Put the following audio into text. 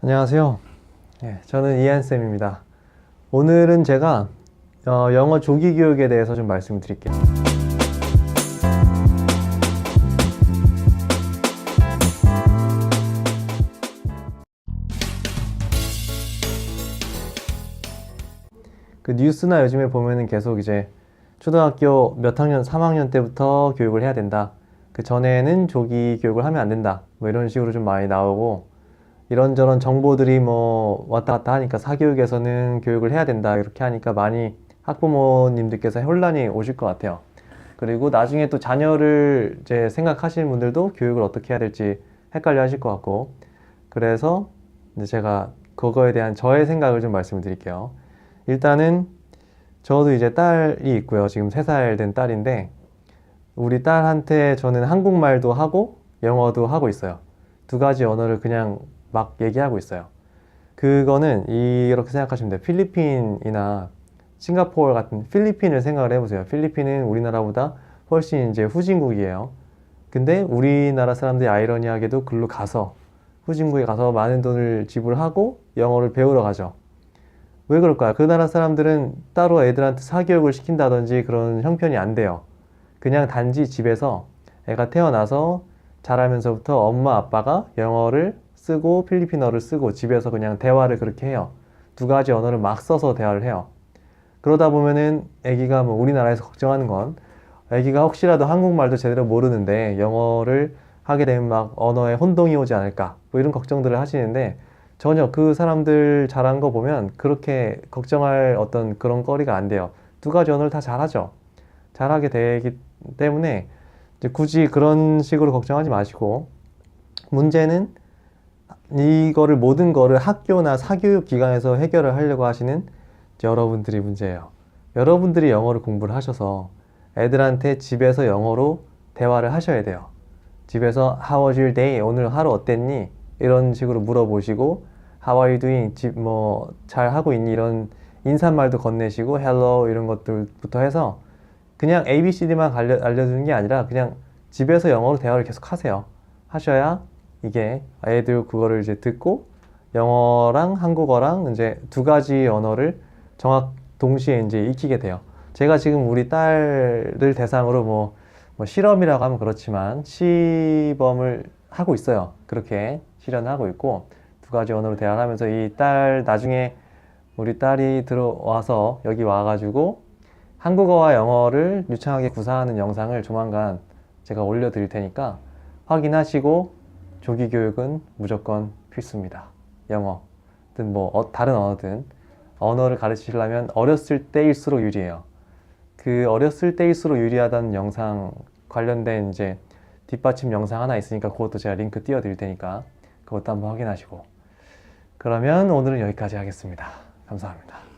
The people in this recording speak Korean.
안녕하세요. 예, 저는 이한쌤입니다. 오늘은 제가 어, 영어 조기 교육에 대해서 좀 말씀을 드릴게요. 그 뉴스나 요즘에 보면은 계속 이제 초등학교 몇 학년, 3학년 때부터 교육을 해야 된다. 그 전에는 조기 교육을 하면 안 된다. 뭐 이런 식으로 좀 많이 나오고 이런저런 정보들이 뭐 왔다 갔다 하니까 사교육에서는 교육을 해야 된다. 이렇게 하니까 많이 학부모님들께서 혼란이 오실 것 같아요. 그리고 나중에 또 자녀를 이제 생각하시는 분들도 교육을 어떻게 해야 될지 헷갈려 하실 것 같고 그래서 이제 제가 그거에 대한 저의 생각을 좀 말씀을 드릴게요. 일단은 저도 이제 딸이 있고요. 지금 3살 된 딸인데 우리 딸한테 저는 한국말도 하고 영어도 하고 있어요. 두 가지 언어를 그냥 막 얘기하고 있어요. 그거는 이렇게 생각하시면 돼요. 필리핀이나 싱가포르 같은 필리핀을 생각을 해보세요. 필리핀은 우리나라보다 훨씬 이제 후진국이에요. 근데 우리나라 사람들이 아이러니하게도 글로 가서 후진국에 가서 많은 돈을 지불하고 영어를 배우러 가죠. 왜 그럴까요? 그 나라 사람들은 따로 애들한테 사교육을 시킨다든지 그런 형편이 안 돼요. 그냥 단지 집에서 애가 태어나서 자라면서부터 엄마 아빠가 영어를 쓰고 필리핀어를 쓰고 집에서 그냥 대화를 그렇게 해요. 두 가지 언어를 막 써서 대화를 해요. 그러다 보면은 아기가 뭐 우리나라에서 걱정하는 건 아기가 혹시라도 한국말도 제대로 모르는데 영어를 하게 되면 막 언어에 혼동이 오지 않을까 뭐 이런 걱정들을 하시는데 전혀 그 사람들 잘한 거 보면 그렇게 걱정할 어떤 그런 거리가 안 돼요. 두 가지 언어를 다 잘하죠. 잘하게 되기 때문에 굳이 그런 식으로 걱정하지 마시고 문제는 이거를 모든 거를 학교나 사교육 기관에서 해결을 하려고 하시는 여러분들이 문제예요. 여러분들이 영어를 공부를 하셔서 애들한테 집에서 영어로 대화를 하셔야 돼요. 집에서 How was your day? 오늘 하루 어땠니? 이런 식으로 물어보시고 How are you doing? 집 뭐 잘 하고 있니? 이런 인사말도 건네시고 Hello 이런 것들부터 해서 그냥 ABCD만 알려, 알려주는 게 아니라 그냥 집에서 영어로 대화를 계속 하세요. 하셔야 이게 애들 그거를 이제 듣고 영어랑 한국어랑 이제 두 가지 언어를 정확 동시에 이제 익히게 돼요. 제가 지금 우리 딸을 대상으로 뭐, 뭐 실험이라고 하면 그렇지만 시범을 하고 있어요. 그렇게 실현을 하고 있고 두 가지 언어로 대화를 하면서 이 딸 나중에 우리 딸이 들어와서 여기 와가지고 한국어와 영어를 유창하게 구사하는 영상을 조만간 제가 올려드릴 테니까 확인하시고 조기 교육은 무조건 필수입니다. 영어든 뭐 어, 다른 언어든 언어를 가르치려면 어렸을 때일수록 유리해요. 그 어렸을 때일수록 유리하다는 영상 관련된 이제 뒷받침 영상 하나 있으니까 그것도 제가 링크 띄워드릴 테니까 그것도 한번 확인하시고 그러면 오늘은 여기까지 하겠습니다. 감사합니다.